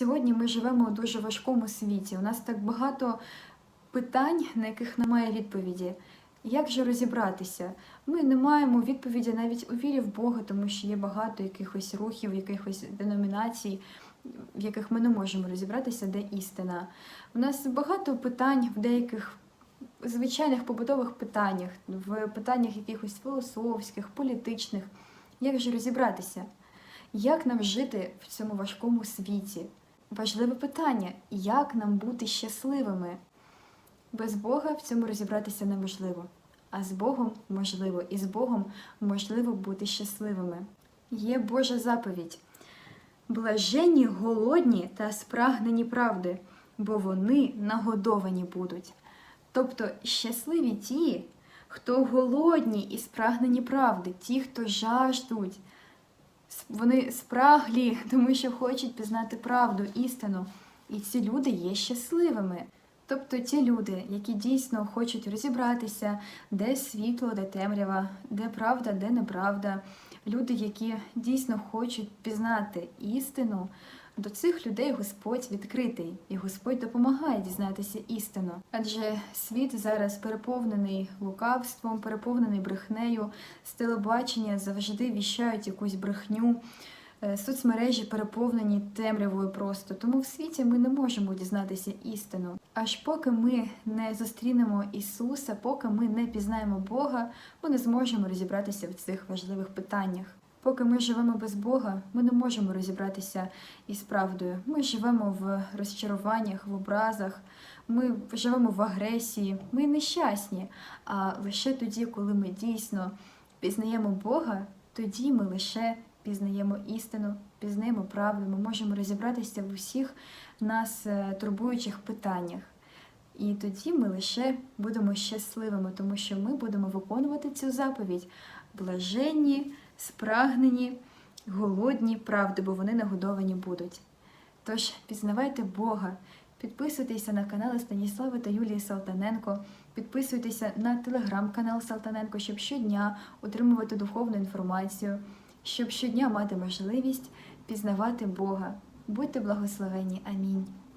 Сьогодні ми живемо у дуже важкому світі. У нас так багато питань, на яких немає відповіді. Як же розібратися? Ми не маємо відповіді навіть у вірі в Бога, тому що є багато якихось рухів, якихось деномінацій, в яких ми не можемо розібратися, де істина. У нас багато питань в деяких звичайних побутових питаннях, в питаннях якихось філософських, політичних. Як же розібратися? Як нам жити в цьому важкому світі? Важливе питання, як нам бути щасливими? Без Бога в цьому розібратися неможливо, а з Богом можливо, і з Богом можливо бути щасливими. Є Божа заповідь: блаженні голодні та спрагнені правди, бо вони нагодовані будуть. Тобто щасливі ті, хто голодні і спрагнені правди, ті, хто жаждуть, вони спраглі, тому що хочуть пізнати правду, істину. І ці люди є щасливими. Тобто ті люди, які дійсно хочуть розібратися, де світло, де темрява, де правда, де неправда. Люди, які дійсно хочуть пізнати істину, до цих людей Господь відкритий, і Господь допомагає дізнатися істину. Адже світ зараз переповнений лукавством, переповнений брехнею, з телебачення завжди віщають якусь брехню. Е, Соцмережі переповнені темрявою просто, тому в світі ми не можемо дізнатися істину. Аж поки ми не зустрінемо Ісуса, поки ми не пізнаємо Бога, ми не зможемо розібратися в цих важливих питаннях. Поки ми живемо без Бога, ми не можемо розібратися із правдою. Ми живемо в розчаруваннях, в образах, ми живемо в агресії, ми нещасні. А лише тоді, коли ми дійсно пізнаємо Бога, тоді ми лише пізнаємо істину, пізнаємо правду, ми можемо розібратися в усіх нас е, турбуючих питаннях. І тоді ми лише будемо щасливими, тому що ми будемо виконувати цю заповідь блаженні, спрагнені, голодні правди, бо вони нагодовані будуть. Тож пізнавайте Бога, підписуйтеся на канали Станіслави та Юлії Салтаненко, підписуйтеся на телеграм-канал Салтаненко, щоб щодня отримувати духовну інформацію, щоб щодня мати можливість пізнавати Бога. Будьте благословені. Амінь.